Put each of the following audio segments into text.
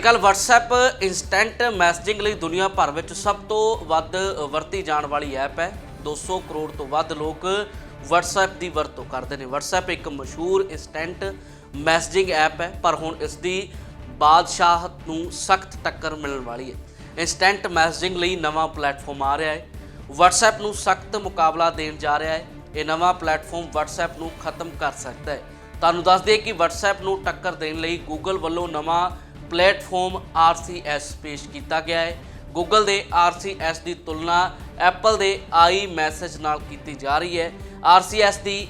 ਅੱਜ ਕੱਲ WhatsApp instant messaging ਲਈ ਦੁਨੀਆ ਭਰ ਵਿੱਚ ਸਭ ਤੋਂ ਵੱਧ ਵਰਤੀ ਜਾਣ ਵਾਲੀ ਐਪ ਹੈ। 200 ਕਰੋੜ ਤੋਂ ਵੱਧ ਲੋਕ WhatsApp ਦੀ ਵਰਤੋਂ ਕਰਦੇ ਨੇ। WhatsApp ਇੱਕ ਮਸ਼ਹੂਰ ਇਨਸਟੈਂਟ ਮੈਸੇਜਿੰਗ ਐਪ ਹੈ, ਪਰ ਹੁਣ ਇਸ ਦੀ ਬਾਦਸ਼ਾਹਤ ਨੂੰ ਸਖਤ ਟੱਕਰ ਮਿਲਣ ਵਾਲੀ ਹੈ। ਇਨਸਟੈਂਟ ਮੈਸੇਜਿੰਗ ਲਈ ਨਵਾਂ ਪਲੇਟਫਾਰਮ ਆ ਰਿਹਾ ਹੈ। WhatsApp ਨੂੰ ਸਖਤ ਮੁਕਾਬਲਾ ਦੇਣ ਜਾ ਰਿਹਾ ਹੈ। ਇਹ ਨਵਾਂ ਪਲੇਟਫਾਰਮ WhatsApp ਨੂੰ ਖਤਮ ਕਰ ਸਕਦਾ ਹੈ। ਤੁਹਾਨੂੰ ਦੱਸ ਦਈਏ ਕਿ WhatsApp ਨੂੰ ਟੱਕਰ ਦੇਣ ਲਈ Google ਵੱਲੋਂ ਨਵਾਂ ਪਲੇਟਫਾਰਮ RCS ਪੇਸ਼ ਕੀਤਾ ਗਿਆ ਹੈ। Google ਦੇ RCS ਦੀ ਤੁਲਨਾ Apple ਦੇ i ਮੈਸੇਜ ਨਾਲ ਕੀਤੀ ਜਾ ਰਹੀ ਹੈ। RCS ਦੀ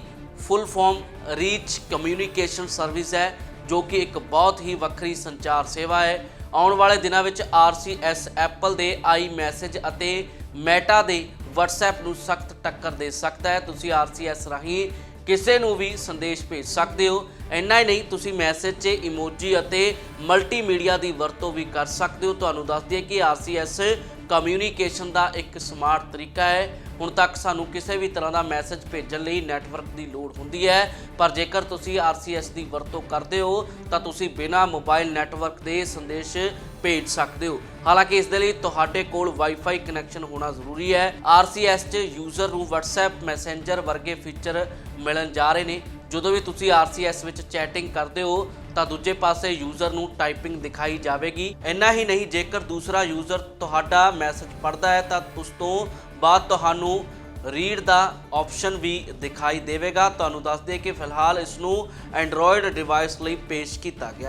full form reach communication service ਹੈ, ਜੋ ਕਿ ਇੱਕ ਬਹੁਤ ਹੀ ਵੱਖਰੀ ਸੰਚਾਰ ਸੇਵਾ ਹੈ। ਆਉਣ ਵਾਲੇ ਦਿਨਾਂ ਵਿੱਚ RCS Apple ਦੇ i ਮੈਸੇਜ ਅਤੇ Meta ਦੇ WhatsApp ਨੂੰ ਸਖਤ ਟੱਕਰ ਦੇ ਸਕਦਾ ਹੈ। ਤੁਸੀਂ RCS ਰਾਹੀਂ ਕਿਸੇ ਨੂੰ ਵੀ ਸੰਦੇਸ਼ ਭੇਜ ਸਕਦੇ ਹੋ। ਇੰਨਾ ਹੀ ਨਹੀਂ, ਤੁਸੀਂ ਮੈਸੇਜ 'ਚ ਇਮੋਜੀ ਅਤੇ ਮਲਟੀਮੀਡੀਆ ਦੀ ਵਰਤੋਂ ਵੀ ਕਰ ਸਕਦੇ ਹੋ। ਤੁਹਾਨੂੰ ਦੱਸ ਦਈਏ ਕਿ RCS ਕਮਿਊਨੀਕੇਸ਼ਨ ਦਾ ਇੱਕ ਸਮਾਰਟ ਤਰੀਕਾ ਹੈ। ਹੁਣ ਤੱਕ ਸਾਨੂੰ ਕਿਸੇ ਵੀ ਤਰ੍ਹਾਂ ਦਾ ਮੈਸੇਜ ਭੇਜਣ ਲਈ ਨੈਟਵਰਕ ਦੀ ਲੋੜ ਹੁੰਦੀ ਹੈ। ਪਰ ਜੇਕਰ ਤੁਸੀਂ RCS ਦੀ ਵਰਤੋਂ ਕਰਦੇ ਹੋ, ਤਾਂ ਤੁਸੀਂ ਬਿਨਾਂ ਮੋਬਾਈਲ ਨੈਟਵਰਕ ਦੇ ਸੰਦੇਸ਼ ਭੇਜ ਸਕਦੇ ਹੋ। ਹਾਲਾਂਕਿ ਇਸ ਦੇ ਲਈ ਤੁਹਾਡੇ ਕੋਲ ਵਾਈਫਾਈ ਕਨੈਕਸ਼ਨ ਹੋਣਾ ਜ਼ਰੂਰੀ ਹੈ। RCS 'ਚ ਯੂਜ਼ਰ ਨੂੰ WhatsApp ਮੈਸੇਂਜਰ ਵਰਗੇ ਫੀਚਰ ਮਿਲਣ ਜਾ ਰਹੇ ਨੇ। ਜਦੋਂ ਵੀ ਤੁਸੀਂ RCS ਵਿੱਚ ਚੈਟਿੰਗ ਕਰਦੇ ਹੋ, ਤਾਂ ਦੂਜੇ ਪਾਸੇ ਯੂਜ਼ਰ ਨੂੰ ਟਾਈਪਿੰਗ ਦਿਖਾਈ ਜਾਵੇਗੀ। ਇੰਨਾ ਹੀ ਨਹੀਂ, ਜੇਕਰ ਦੂਸਰਾ ਯੂਜ਼ਰ ਤੁਹਾਡਾ ਮੈਸੇਜ ਪੜ੍ਹਦਾ ਹੈ, ਤਾਂ ਉਸ ਤੋਂ ਬਾਅਦ ਤੁਹਾਨੂੰ ਰੀਡ ਦਾ ਆਪਸ਼ਨ ਵੀ ਦਿਖਾਈ ਦੇਵੇਗਾ। ਤੁਹਾਨੂੰ ਦੱਸ ਦਈਏ ਕਿ ਫਿਲਹਾਲ ਇਸ ਨੂੰ ਐਂਡਰੋਇਡ ਡਿਵਾਈਸ ਲਈ ਪੇਸ਼ ਕੀਤਾ ਗਿਆ